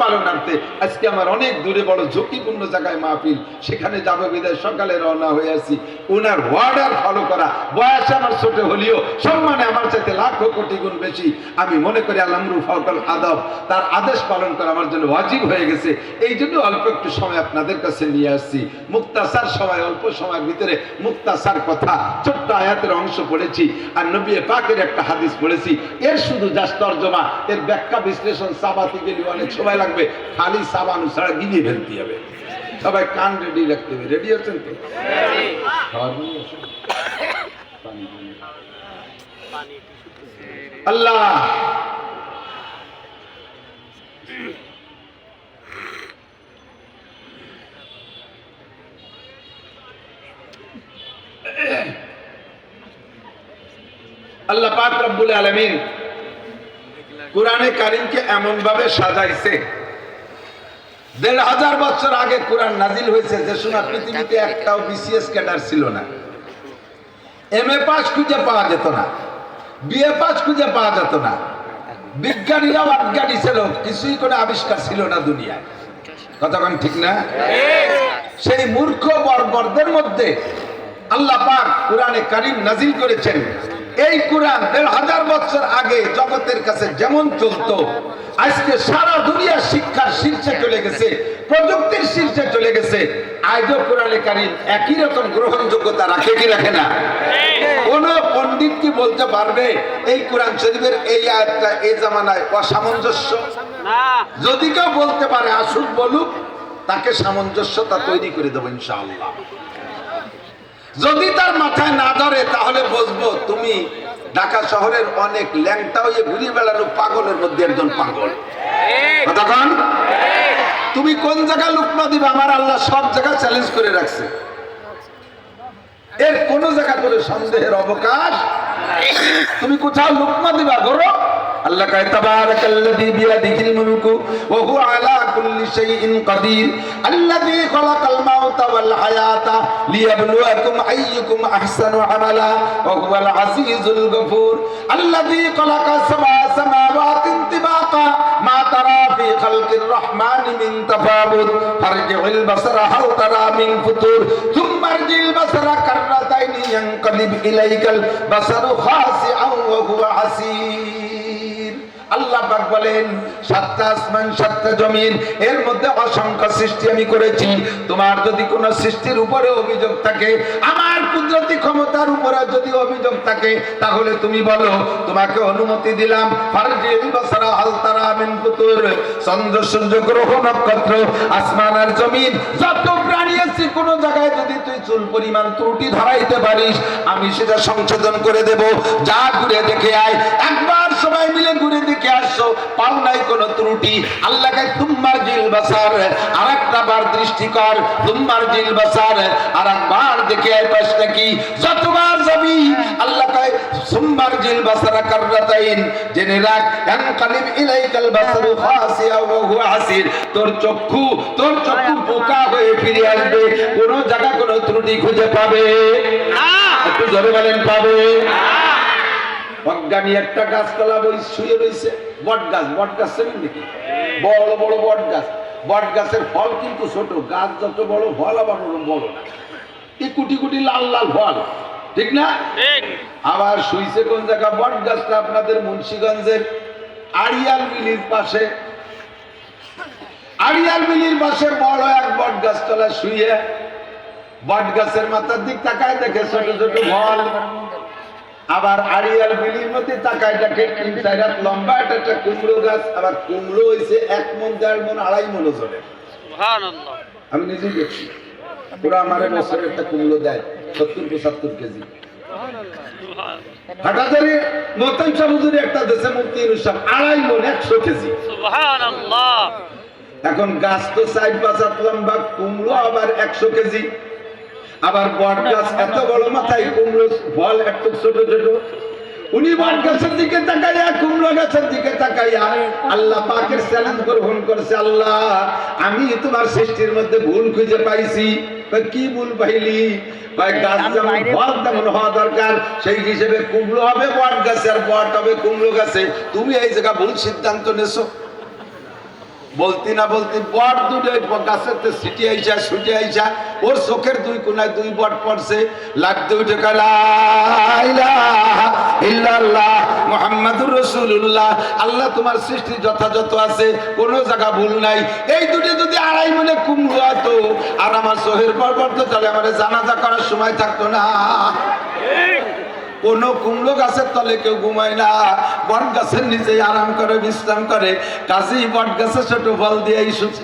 পালনার্থে আজকে আমার অনেক দূরে বড় ঝুঁকিপূর্ণ জায়গায় মাহফিল। সেখানে যাবে বিদায়, সকালে রওনা হয়ে আছি ওনার ওয়ার্ডার ফলো করা। বয়স আমার ছোট হলেও সম্মানে আমার চাইতে লাখো কোটি গুণ বেশি। আমি মনে করি আল্লাহরু ফাউকাল আদব, তার আদেশ পালন করা আমার জন্য ওয়াজিব হয়ে গেছে। এই জন্য অল্প একটু সময় আপনাদের কাছে নিয়ে আসছি। মুক্তাসার সময়, অল্প সময়ের ভিতরে মুক্তাসার কথা, ছোট্ট আয়াতের অংশ পড়েছি আর নবী পাকের একটা হাদিস পড়েছি। এর শুধু যা তর্জমা, এর ব্যাখ্যা বিশ্লেষণ সাবাতে গেলে অনেক সময় লাগবে খালি সাবানু ছাড়া গিলিয়ে ফেলতে হবে সবাই কান রেডি রাখতে হবে রেডি আছেন তো খাওয়ার জন্য আছেন? পানি, পানি। আল্লাহ আল্লাহ পাক রব্বুল আলামিন কোরআনে কারিমকে এমন ভাবে সাজাইছে। দেড় হাজার বছর আগে কোরআন নাজিল হয়েছে, যে সময় পৃথিবীতে একটাও বিসিএস ক্যাডার ছিল না। এম এ পাস খুঁজে পাওয়া যেত না। বিএ পাস খুঁজে পাওয়া যেত না। বিজ্ঞানীরাও অজ্ঞানী ছিল, কিছুই কোনো আবিষ্কার ছিল না দুনিয়ায়। কতক্ষণ ঠিক না? সেই মূর্খ বর্বরদের মধ্যে আল্লাহ পাক কোরআনে কারিম নাজিল করেছেন। এই কোরআন দেড় হাজার বছর আগে জগতের কাছে যেমন চলতো আজকে সারা দুনিয়ার শিক্ষার শীর্ষে চলে গেছে প্রযুক্তির শীর্ষে চলে গেছে। আজও কোরআনে কারিম একই রকম গ্রহণযোগ্যতা রাখে কি রাখে না? কোন পণ্ডিত কি বলতে পারবে এই কোরআন শরীফের এই আয়াতটা এই জামানায় অসামঞ্জস্য? যদি কেউ বলতে পারে আসুক বলুক তাকে সামঞ্জস্যতা তৈরি করে দেবো ইনশাআল্লাহ। যদি তার মাথায় না ধরে তাহলে বুঝব তুমি ঢাকা শহরের অনেক ল্যাংটা হয়ে ঘুরিয়ে বেড়ানো পাগলের মধ্যে একজন পাগল। কতক্ষণ তুমি কোন জায়গায় লুকমা দিবে? আমার আল্লাহ সব জায়গায় চ্যালেঞ্জ করে রাখছে। এর কোন জায়গা করে সন্দেহের অবকাশ? তুমি কোথাও লুকমা দিবা ধরো। আল্লাহ কয়, তাবারাকাল্লাযী বিয়াদিহিল মুলকু ওয়া হুয়া আলা কুল্লি শাইইন কাদির। আল্লাযী খালাকাল মাউতা ওয়াল হায়াতা লিয়াবলুয়াকুম আইয়ুকুম আহসানু আমালা ওয়া হুয়াল আজিজুল গফুর। আল্লাযী খালাকা সামা সামাওয়াতিন তিবাকা মা তারা খালকির রহমানি মিন তাফাবুত। ফারজিউল বাসারা হাল তারা মিন ফুতুর। থুম্মা আরজিল বাসারা কাররাতাইনি ইয়ানকালিব ইলাইকাল বাসারু খাসিআন ওয়া হুয়া হাসির আল্লাহ পাক বলেন, সাতটা আসমান, সাতটা জমিন, এর মধ্যে অসংখ্য সৃষ্টি আমি করেছি। তোমার যদি কোনো সৃষ্টির উপরে অভিযোগ থাকে, আমার কুদরতি ক্ষমতার উপরে যদি অভিযোগ থাকে, তাহলে তুমি বলো, তোমাকে অনুমতি দিলাম। চন্দ্র, সূর্য, গ্রহ, নক্ষত্র, আসমান আর জমিন, যত প্রাণী আছে, কোন জায়গায় যদি তুই চুল পরিমাণ ত্রুটি ধরাইতে পারিস, আমি সেটা সংশোধন করে দেব। যা ঘুরে দেখে আয়। একবার সবাই মিলে ঘুরে দেখে আসছো পাও নাই কোনো ত্রুটি। আল্লাহকে তুম্মার জিল বাসার আর একটা বার দৃষ্টি কর তুম্মার জিল বাসার আর একবার দেখে পাস নাকি। যতবার যাবি আল্লাহ কয় সুম্মার জিল বাসারা কাররাতাইন জেনে রাখ ইলাইকাল বাসারু খাসিয়া ওয়া হুয়া হাসির তোর চক্ষু তোর চক্ষু বোকা হয়ে ফিরে আসবে কোন জায়গা কোন ত্রুটি খুঁজে পাবে। একটু জোরে বলেন পাবে? অজ্ঞানী একটা গাছতলা বই শুয়ে রয়েছে। বট গাছ বট গাছ চেনেন নাকি? বড় বড় বট গাছ বট গাছের ফল কিন্তু ছোট গাছ যত বড় ফল আবার ওরকম বড় না। এই কুটি কুটি লাল লাল ফল ঠিক না? আবার শুইছে কোন জায়গা? বট গাছটা আপনাদের মুন্সীগঞ্জের আড়িয়াল মিলির পাশে। আড়িয়াল মিলির পাশে বড় এক বট গাছ তলা শুয়ে বট গাছের মাথার দিক তাকায় দেখে ছোট ছোট ফল। আবার আড়িয়াল বিলির মধ্যে তাকায় তিন চার হাত লম্বা একটা একটা কুমড়ো গাছ আবার কুমড়ো হয়েছে এক মন দেড় মন আড়াই মন ওজনের। আমি নিজেই দেখছি। পুরো আমার বছর একটা কুমড়ো দেয় সত্তর পঁচাত্তর কেজি। মতন সামুদ্রে একটা দেশে মুক্তি অনুষ্ঠান আড়াই মন একশো কেজি। এখন গাছ তো সাইড পাঁচ লম্বা কুমড়ো আবার একশো কেজি। আবার বট গাছ এত বড় মাথায় কুমড়ো ফল একটু ছোট ছোট। উনি বট গাছের দিকে তাকাইয়া কুমড়ো গাছের দিকে তাকাইয়া আল্লাহ পাকের চ্যালেঞ্জ গ্রহণ করছে আল্লাহ আমি তোমার সৃষ্টির মধ্যে ভুল খুঁজে পাইছি। কি ভুল পাইলি? কয়, গাছ যেমন ফল তেমন হওয়া দরকার সেই হিসেবে কুমড়ো হবে বট গাছে আর বট হবে কুমড়ো গাছে। তুমি এই জায়গা ভুল সিদ্ধান্ত নেছো বলতি না বলতি, বট দুটো গাছের তো সিটি আইসা, ছুটে আইসা, ওর চোখের দুই কোনায় দুই বট পড়ছে। লাগতে উঠে ইল্লাল্লাহ মোহাম্মদুর রসুল্লাহ আল্লাহ তোমার সৃষ্টি যথাযথ আছে, কোনো জায়গা ভুল নাই। এই দুটি যদি আড়াই মনে কুমড়ো হতো আর আমার সোহের পর পর তো তাহলে আমার জানাজা করার সময় থাকতো না। কোন কুমড়ো গাছের তলে কেউ ঘুমায় না। বট গাছের নিচে আরাম করে, বিশ্রাম করে। কাজেই বট গাছে ছোট ফল দিয়ে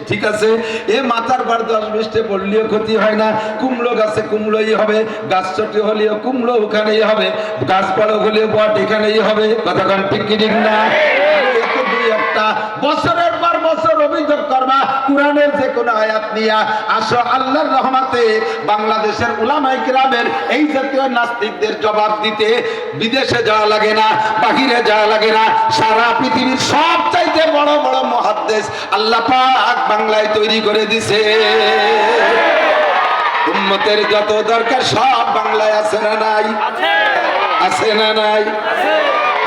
ঠিক আছে? এ মাথার বার দশ বিশটে পড়লেও ক্ষতি হয় না। কুমড়ো গাছে কুমড়োই হবে, গাছ ছোট হলেও কুমড়ো ওখানেই হবে, গাছ বড় হলেও বট এখানেই হবে। কতক্ষণ ঠিক ঠিক না? একটা। বছরের পর করবা কোরআনের যে কোনো আয়াত নিয়া আসো আল্লাহর রহমাতে বাংলাদেশের উলামাই কিরামের এই জাতীয় নাস্তিকদের জবাব দিতে বিদেশে যাওয়া লাগে না বাহিরে যাওয়া লাগে না সারা পৃথিবীর সব চাইতে বড় বড় মহাদ্দেশ আল্লাহ পাক বাংলায় তৈরি করে দিছে। উম্মতের যত দরকার সব বাংলায় আছে না নাই? আছে। না নাই?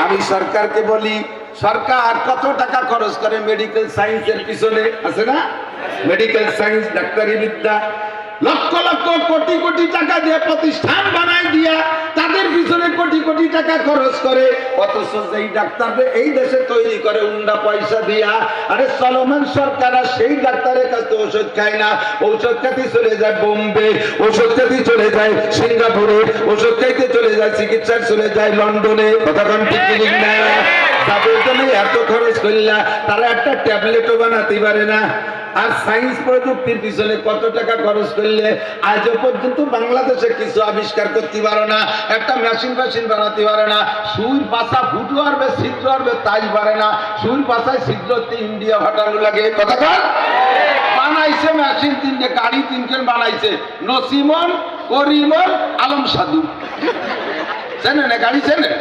আমি সরকারকে বলি সরকার কত টাকা খরচ করে মেডিকেল সায়েন্সের পিছনে? আছে না? মেডিকেল সায়েন্স ডাক্তারি বিদ্যা লক্ষ লক্ষ কোটি কোটি টাকা দিয়ে প্রতিষ্ঠান বানায় দিয়া তাদের পিছনে কোটি কোটি টাকা খরচ করে। অথচ যেই ডাক্তারদের এই দেশে তৈরি করে, উন্ডা পয়সা দিয়া, আরে চলমান সরকার আর সেই ডাক্তারের কাছে ওষুধ খায় না। ঔষধ খাতে চলে যায় বোম্বে ওষুধ খাতে চলে যায় সিঙ্গাপুরে ওষুধ খাইতে চলে যায়, চিকিৎসার চলে যায় লন্ডনে। কথা ঠিক না তাদের জন্য এত খরচ করলা, তারা একটা ট্যাবলেটও বানাতে পারে না। আর সায়েন্স প্রযুক্তির পিছনে কত টাকা খরচ করলে, আজও পর্যন্ত বাংলাদেশে কিছু আবিষ্কার করতে পারো না, একটা মেশিন মেশিন বানাতে পারে না, সুর পাশা ফুটো আরবে, ছিদ্র আরবে, তাই পারে না। সুর পাশায় ছিদ্রতে ইন্ডিয়া ফাটানো লাগে কথা বানাইছে মেশিন তিনটে, গাড়ি তিনখান বানাইছে, নসিমন, করিমন, আলম সাধু। চেনে না, গাড়ি চেনে?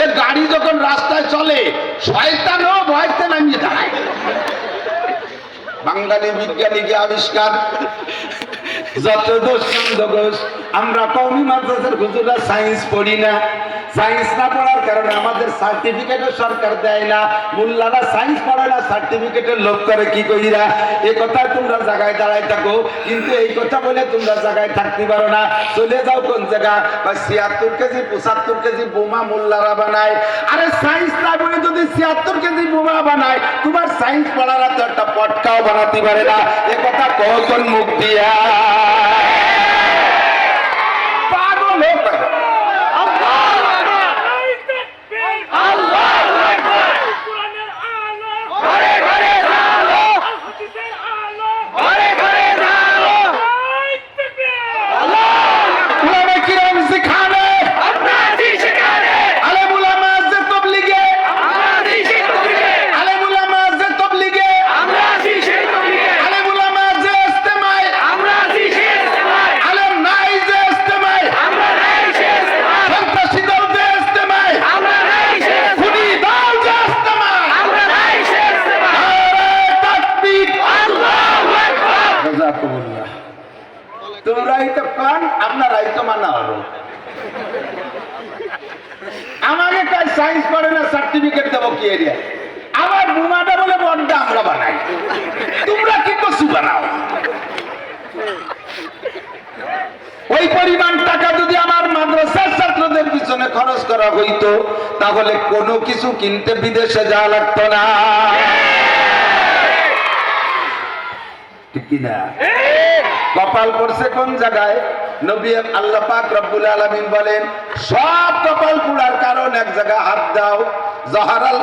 এ গাড়ি যখন রাস্তায় চলে, শয়তানও ভয়তে নামিয়ে দাঁড়ায় বাঙালি বিজ্ঞানীকে আবিষ্কার। যত দোষ আমরা কৌমি মাদ্রাসার হুজুরা সায়েন্স পড়ি না। সায়েন্স না পড়ার কারণে আমাদের সার্টিফিকেটও সরকার দেয় না। মোল্লারা সায়েন্স পড়ে না সার্টিফিকেটের লোক করে কি কইরা? এ কথা তোমরা জায়গায় দাঁড়ায় থাকো, কিন্তু এই কথা বলে তোমরা জায়গায় থাকতে পারো না। চলে যাও কোন জায়গা? বা ছিয়াত্তর কেজি, পঁচাত্তর কেজি বোমা মোল্লারা বানায়। আরে সায়েন্স না বলে যদি ছিয়াত্তর কেজি বোমা বানায়, তোমার সায়েন্স পড়ারা তো একটা পটকাও বানাতে পারে না। এ কথা কখন মুখ দিয়া পাগল হয়ে পারে। উলামা কিরাম সিখানে, আলেম উলামা আছে তবলিগে, আলেম উলামা আছে তবলিগে, আলেম উলামা আছে ইস্তেমায়, আলেম নাই যে ইস্তেমায়, সন্ত্রাসী দল যে ইস্তেমায়, খুনি দল যে ইস্তেমায়, নারে তাকবীর। জাযাকুমুল্লাহ। তোমরাই তো পান আপনারাই তো মানা হলো আমাকে কাজ সায়েন্স পড়ে না সার্টিফিকেট দেবো কি এরিয়া আমার বুমাটা বলে বড্ডা আমরা বানাই তোমরা কি কসু বানাও ওই পরিমাণ টাকা যদি আমার মাদ্রাসার ছাত্রদের পিছনে খরচ করা হইতো, তাহলে কোনো কিছু কিনতে বিদেশে যাওয়া লাগতো না। কপাল পড়ছে কোন জায়গায়? নবী আল্লাহ পাক রব্বুল আলামিন বলেন, সব কপাল পুড়ার কারণ এক জায়গায় হাত দাও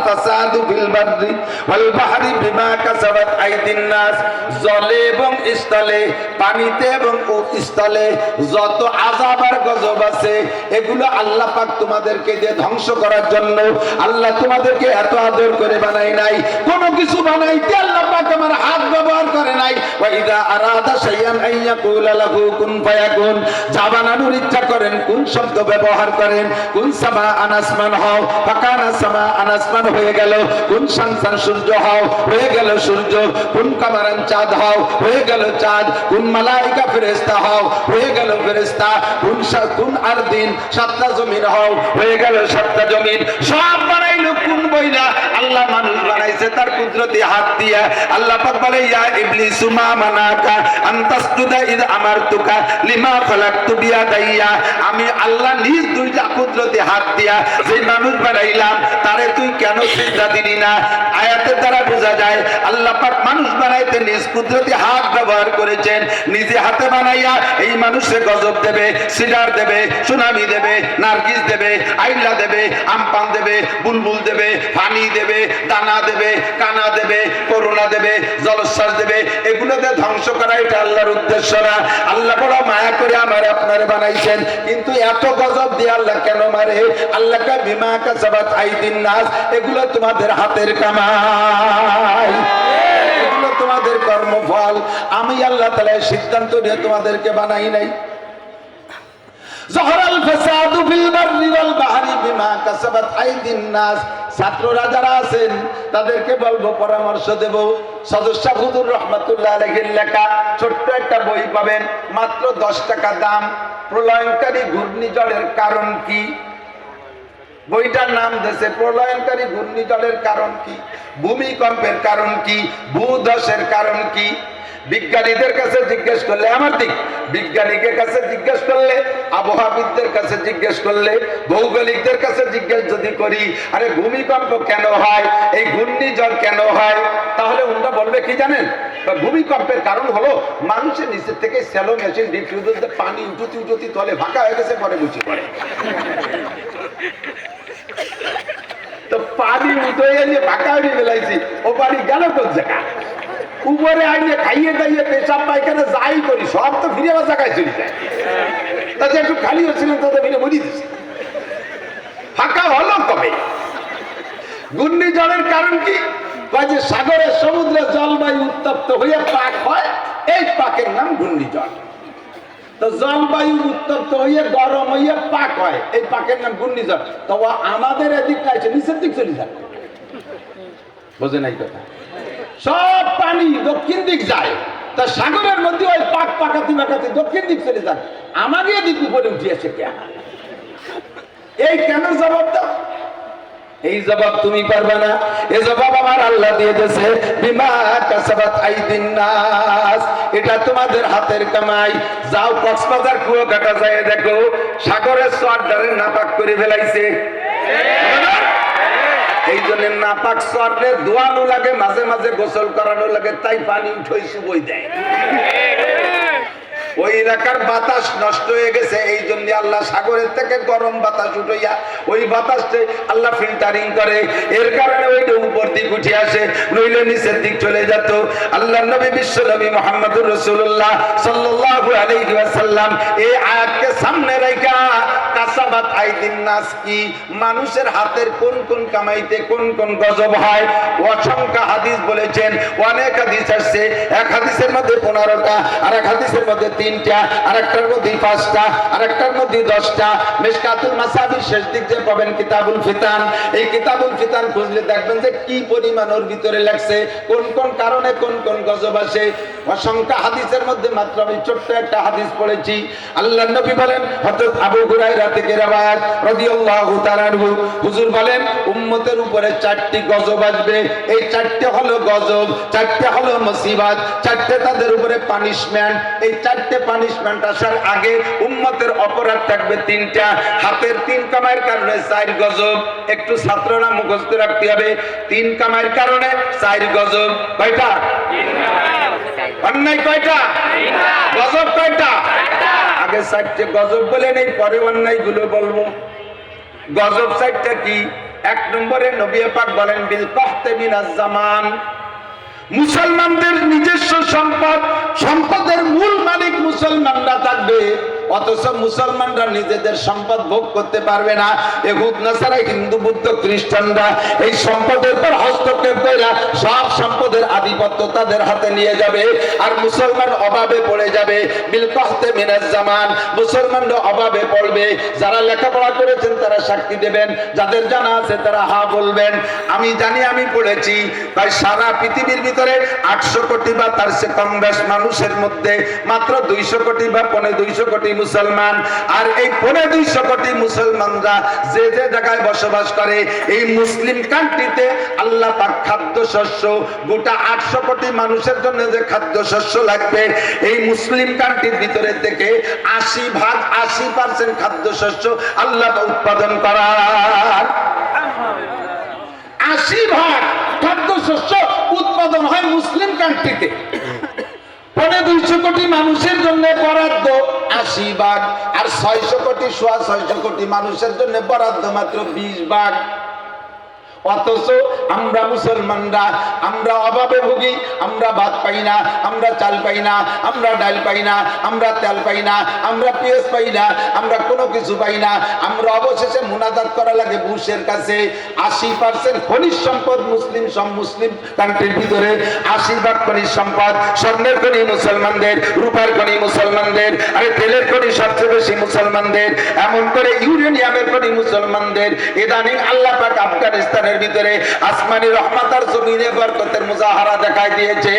ফাসাদু ফিল ওয়াল বাহরি বিমা কাসাবাত আইদিন নাস। জলে এবং স্থলে, পানিতে এবং স্থলে যত আযাব আর গজব আছে, এগুলো আল্লাহ পাক তোমাদেরকে দিয়ে ধ্বংস করার জন্য আল্লাহ তোমাদেরকে এত আদর করে বানাই নাই। কোনো কিছু বানাইতে আল্লাহ পাক আমার হাত ব্যবহার করে নাই। ওয়া আরাদা শাইআন আন লাহু কুন ফায়াকুন। যা ইচ্ছা করেন, কোন শব্দ ব্যবহার করেন, কোন সামা আনাসমান হও, ফাকানা সামা আনাসমান হয়ে গেল, কোন জমিন সব বানাইলো কোন বইলা আল্লাহ মানুষ বানাইছে তার কুদরতি হাত দিয়া। আল্লাহ ইয়া ইবলিসু আমি আল্লাহ নিজ দুইটা কুদরতি হাত দিয়া যে মানুষ বানাইলাম, তারে তুই কেন সিজদা দিলি না? আয়াতের দ্বারা বোঝা যায়, আল্লাহ মানুষ বানাইতে নিজ কুদরতি হাত ব্যবহার করেছেন, নিজে হাতে বানাইয়া এই মানুষে গজব দেবে, সিডার দেবে, সুনামি দেবে, নার্গিস দেবে, আইলা দেবে, আমপান দেবে, বুলবুল দেবে পানি দেবে, দানা দেবে, কানা দেবে করোনা দেবে জলশ্বাস দেবে এগুলোতে ধ্বংস করা এটা আল্লাহর উদ্দেশ্য না। আল্লাহ বড় মায়া করে আমার আপনারে বানাইছেন। কিন্তু এত গজব দিয়ে আল্লাহ কেন মারে? আল্লাহকে বিমা কাসাবাত আইদিন নাস এগুলো তোমাদের হাতের কামাই। এগুলো তোমাদের কর্মফল। আমি আল্লাহ তাআলা সিদ্ধান্ত নিয়ে তোমাদেরকে বানাই নাই। ছাত্ররা যারা আছেন, তাদেরকে বলব, পরামর্শ দেব। সদস্য হুদুর রহমতুল্লাহ আলহীর লেখা ছোট্ট একটা বই পাবেন। মাত্র 10 টাকা দাম। প্রলয়ঙ্কারী ঘূর্ণিঝড়ের কারণ কি? বইটার নাম দেশে প্রলয়নকারী ঘূর্ণিঝড়ের কারণ কি? ভূমিকম্পের কারণ কি? ভূধসের কারণ কি? বিজ্ঞানীদের কাছে জিজ্ঞেস করলে আমার দিক বিজ্ঞানীদের কাছে জিজ্ঞেস করলে, আবহাওয়াবিদদের কাছে জিজ্ঞেস করলে, ভৌগোলিকদের কাছে জিজ্ঞেস যদি করি, আরে ভূমিকম্প কেন হয়, এই ঘূর্ণিঝড় কেন হয়, তাহলে উনরা বলবে কি জানেন? ভূমিকম্পের কারণ হলো মানুষের নিচের থেকে স্যালো মেশিন ডিফিউজার পানি উঠুতি উঠুতি তলে ফাঁকা হয়ে গেছে, পরে বুঝি। পড়ে তো পানি উঠে এনে ফাঁকা হয়ে বেলাইছি ও পানি গেল কোন জায়গা উপরে আইনে খাইয়ে দাইয়ে পেশাব পায়খানা যাই করি, সব তো ফিরে আবার জায়গায় চলে যায়। তাতে একটু খালি হচ্ছিলেন তাতে ফিরে বলি দিচ্ছে। ফাঁকা হলো কবে? ঘূর্ণিঝড়ের কারণ কি? যে সাগরের সমুদ্রে জলবায়ু উত্তপ্ত হয়ে পাক হয়, এই পাকের নাম ঘূর্ণিঝড়। তো জলবায়ু উত্তপ্ত হয়ে গরম হয়ে পাক হয়, এই পাকের নাম ঘূর্ণিঝড়। তো আমাদের এদিকটা আছে নিচের দিক চলে যায়। বোঝে নাই কথা? সব পানি দক্ষিণ দিক যায়। তা সাগরের মধ্যে ওই পাক পাকাতি পাকাতি দক্ষিণ দিক চলে যায়। আমাকে এদিক উপরে উঠিয়েছে কে? এই কেন জবাব দাও? এই জবাব তুমি পারবে না। এই জবাব আমার আল্লাহ দিয়ে দিয়েছে, বিমা কাসাবাত আইদিন নাস। এটা তোমাদের হাতের কামাই। যাও কক্সবাজার কুয়াকাটা যায় দেখো, সাগরের সোয়ারদারে নাপাক করে ফেলাইছে। এই জন্য নাপাক সোয়ারে ধোয়ানো লাগে, মাঝে মাঝে গোসল করানো লাগে, তাই পানি উঠই শুবই দেয়। ওই এলাকার বাতাস নষ্ট হয়ে গেছে, এই জন্য আল্লাহ সাগরের থেকে গরম বাতাস উঠাইয়া ওই বাতাসটা আল্লাহ ফিল্টারিং করে। এর কারণে ওইটা উপর দিক উঠে আসে, নইলে নিচের দিক চলে যেত। আল্লাহ নবী বিশ্ব নবী মোহাম্মদুর রসুল্লাহ সাল্লাল্লাহু আলাইহি ওয়াসাল্লাম এই আয়াতকে সামনে রাখা কাসাবাত আইদিন নাস কি? মানুষের হাতের কোন কোন কামাইতে কোন কোন গজব হয়? অসংখ্য হাদিস বলেছেন, অনেক হাদিস আসছে। এক হাদিসের মধ্যে পনেরোটা আর এক হাদিসের মধ্যে তিনটা আর একটার মধ্যে পাঁচটা আর একটার মধ্যে দশটা। মেশকাতুল মাসাবির শেষ দিক যে পাবেন কিতাবুল ফিতান। এই কিতাবুল ফিতান খুঁজলে দেখবেন যে কি পরিমাণ ওর ভিতরে লাগছে, কোন কোন কারণে কোন কোন গজব আসে। অসংখ্য হাদিসের মধ্যে মাত্র আমি ছোট্ট একটা হাদিস পড়েছি। আল্লাহ নবী বলেন, হযরত আবু হুরায়রা থেকে রাওয়ায়াত রাদিয়াল্লাহু তাআলা হুজুর বলেন উম্মতের উপরে চারটি গজব আসবে। এই চারটে হলো গজব চারটে হলো মুসিবত চারটে তাদের উপরে পানিশমেন্ট এই চারটে পানিশমেন্ট আসার আগে উম্মতের অপরাধ থাকবে তিনটা। হাতের তিন কামাইয়ের কারণে চার গজব। একটু ছাত্ররা মুখস্থ রাখতে হবে। তিন কামাইয়ের কারণে চার গজব। কয়টা? অন্যায় কয়টা? গজব কয়টা? আগে চারটে গজব বলে নেই, পরে অন্যায়গুলো বলব। গজব চারটা কি? এক নম্বরে নবী পাক বলেন, বিল কহতে মিনাজ জামান। মুসলমানদের নিজস্ব সম্পদ সম্পদের মূল মালিক মুসলমানরা থাকবে, অথচ মুসলমানরা নিজেদের সম্পদ ভোগ করতে পারবে না। এহুদ, নাসারা, হিন্দু, বুদ্ধ, খ্রিস্টানরা এই সম্পদের পর হস্তক্ষেপ করে সব সম্পদের আধিপত্য তাদের হাতে নিয়ে যাবে আর মুসলমান অভাবে পড়ে যাবে। বিলকহতে মিনাজ জামান, মুসলমানরা অভাবে পড়বে। যারা লেখাপড়া করেছেন তারা সাক্ষী দেবেন, যাদের জানা আছে তারা হা বলবেন। আমি জানি আমি পড়েছি তাই সারা পৃথিবীর ভিতরে আটশো কোটি বা তার সে কম বেশ মানুষের মধ্যে মাত্র দুইশো কোটি বা পনে দুইশো কোটি মুসলমান। আর এই পনে দুইশো কোটি মুসলমানরা যে যে জায়গায় বসবাস করে, এই মুসলিম কান্ট্রিতে আল্লাহ পাক খাদ্য শস্য, গোটা আটশো কোটি মানুষের জন্য যে খাদ্য শস্য লাগবে, এই মুসলিম কান্ট্রির ভিতরে থেকে আশি ভাগ, আশি পার্সেন্ট খাদ্য শস্য আল্লাহ উৎপাদন করার। আশি ভাগ খাদ্য শস্য উৎপাদন হয় মুসলিম কান্ট্রিতে পনে দুইশো কোটি মানুষের জন্য বরাদ্দ। আশি ভাগ। আর ছয়শো কোটি সোয়া ছয়শো কোটি মানুষের জন্য বরাদ্দ মাত্র বিশ ভাগ। অথচ আমরা মুসলমানরা, আমরা অভাবে ভুগি, আমরা ভাত পাই না, আমরা চাল পাই না, আমরা ডাল পাই না, আমরা তেল পাই না, আমরা পেঁয়াজ পাই না, আমরা কোনো কিছু পাই না। আমরা অবশেষে মুনাজাত করা লাগে বুশের কাছে। আশি পার্সেন্ট খনিজ সম্পদ মুসলিম, সব মুসলিম কান্ট্রির ভিতরে। আশি ভাগ খনিজ সম্পদ, স্বর্ণের খনি মুসলমানদের, রূপার খনি মুসলমানদের, আরে তেলের খনি সবচেয়ে বেশি মুসলমানদের, এমন করে ইউরেনিয়ামের খনি মুসলমানদের। ইদানিং আল্লাহ পাক আফগানিস্তানের ভিতরে আসমানি রহমত আর জমিনে বরকতের মুজাহারা দেখাই দিয়েছে।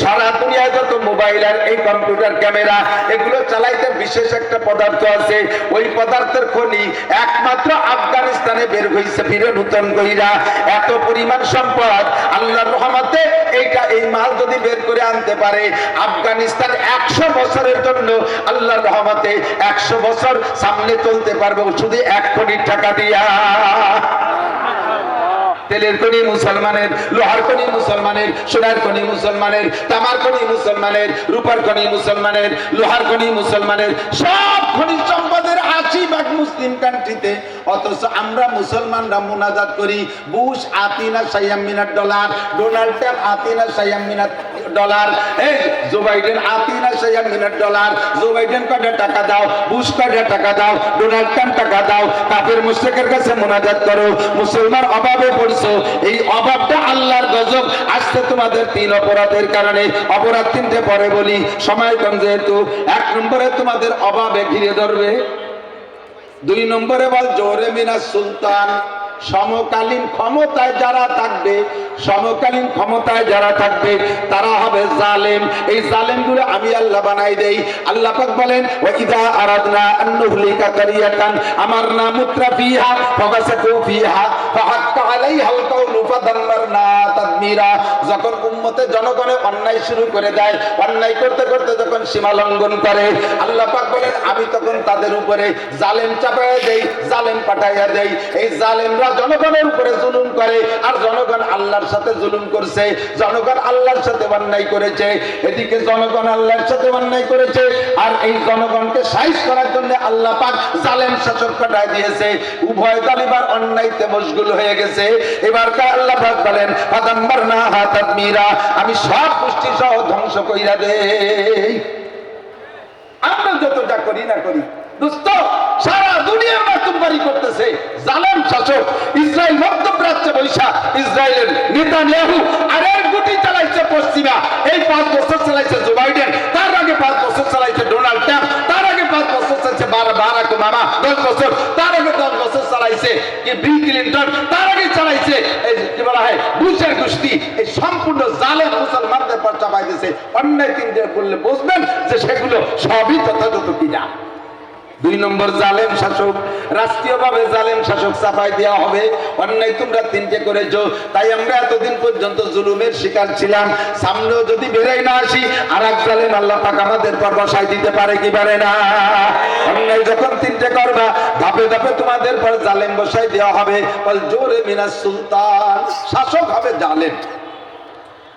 সারা দুনিয়ায় যত মোবাইল আর এই কম্পিউটার ক্যামেরা, এগুলো চালাইতে বিশেষ একটা পদার্থ আছে। ওই পদার্থের খনি একমাত্র আফগানিস্তানে বের হইছে ফিরে নূতন কইরা। এত পরিমাণ সম্পদ, আল্লাহর রহমতে এইটা, এই মাল যদি বের করে আনতে পারে, আফগানিস্তান একশো বছরের জন্য আল্লাহর রহমতে একশো বছর সামনে চলতে পারবে শুধু এক কোটি টাকা দিয়া। তেলের খনি মুসলমানের, লোহার খনি মুসলমানের, সোনার খনি মুসলমানের, তামার খনি মুসলমানের, রূপার খনি মুসলমানের, লোহার খনি মুসলমানের, সব খনি সম্পদের আশি ভাগ মুসলিম কান্ট্রিতে অথচ আমরা মুসলমানরা মোনাজাত করি, বুশ আতিনা সাইয়াম মিনার ডলার, ডোনাল্ড ট্রাম্প আতিনা সাইয়াম মিনার ডলার এই জো বাইডেন আতিনা সাইয়াম মিনার ডলার জো বাইডেন কয়টা টাকা দাও? বুশ কয়টা টাকা দাও? ডোনাল্ড ট্রাম্প টাকা দাও? কাফের মুশরিকের কাছে মোনাজাত করো। মুসলমান অভাবে পড়ছো। এই অভাবটা আল্লাহর গজব। আসতে তোমাদের তিন অপরাধের কারণে অপরাধ তিনটে পরে বলি। সময় কম যেহেতু, এক নম্বরে তোমাদের অভাবে ঘিরে ধরবে। দুই নম্বরে বল, জোরে মিনা সুলতান। সমকালীন ক্ষমতায় যারা থাকবে, সমকালীন ক্ষমতায় যারা থাকবে, তারা হবে জালেম। এই জালেমগুলো আমি আল্লাহ বানাই দেই। আল্লাহ পাক বলেন ওয়া ইদা আরাদনা আন নুহলিকা কারিয়াতান আমারনা মুত্রাফিহা ফাবাসাকু ফিহা ফাহাক্কা আলাইহাল কাউলু ফাদাম্মারনা তাদমিরা। যখন উম্মতে জনগণে অন্যায় শুরু করে দেয়, অন্যায় করতে করতে যখন সীমা লঙ্ঘন করে, আল্লাহ পাক বলেন, আমি তখন তাদের উপরে জালেম চাপাইয়া দেই, জালেম পাঠাইয়া দেই। এই জালেমরা জনগণের উপরে জুলুম করে, আর জনগণ আল্লাহর সাথে জুলুম করছে। জনগণ আল্লাহর সাথে অন্যায় করেছে। এদিকে জনগণ আল্লাহর সাথে অন্যায় করেছে, আর এই জনগণকে সাইজ করার জন্য আল্লাহ পাক জালেম শাসক পাঠাই দিয়েছে। উভয় দল এবার অন্যায়তে মশগুল হয়ে গেছে। এবার আল্লাহ পাক বলেন ফাদাম্বার না হাতাত মীরা আমি সব গোষ্ঠী সহ ধ্বংস কইরা দেই। আমরা যতটা করি না করি। তার আগে দশ বছর চালাইছে তার আগে চালাইছে এই কি গোষ্ঠী, এই সম্পূর্ণ জালেম মুসলমানদের পর চাপাই দিয়েছে। অন্যায় তিনটে করলে বুঝবেন যে সেগুলো সবই যথাযথ কিনা। দুই নম্বর জালেম শাসক, রাষ্ট্রীয়ভাবে জালেম শাসক চাপাই দেওয়া হবে। অন্যায় তোমরা তিনটে করেছ, তাই আমরা এতদিন পর্যন্ত জুলুমের শিকার ছিলাম। সামনেও যদি বেড়াই না আসি আর এক জালেম আল্লাহ পাক আমাদের পর বসাই দিতে পারে কি পারে না? অন্যায় যখন তিনটে করবা, ধাপে ধাপে তোমাদের পর জালেম বসাই দেওয়া হবে। বল, জোরে মিনাস সুলতান, শাসক হবে জালেম।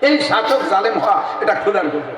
এই শাসক জালেম হওয়া, এটা খোলার কথা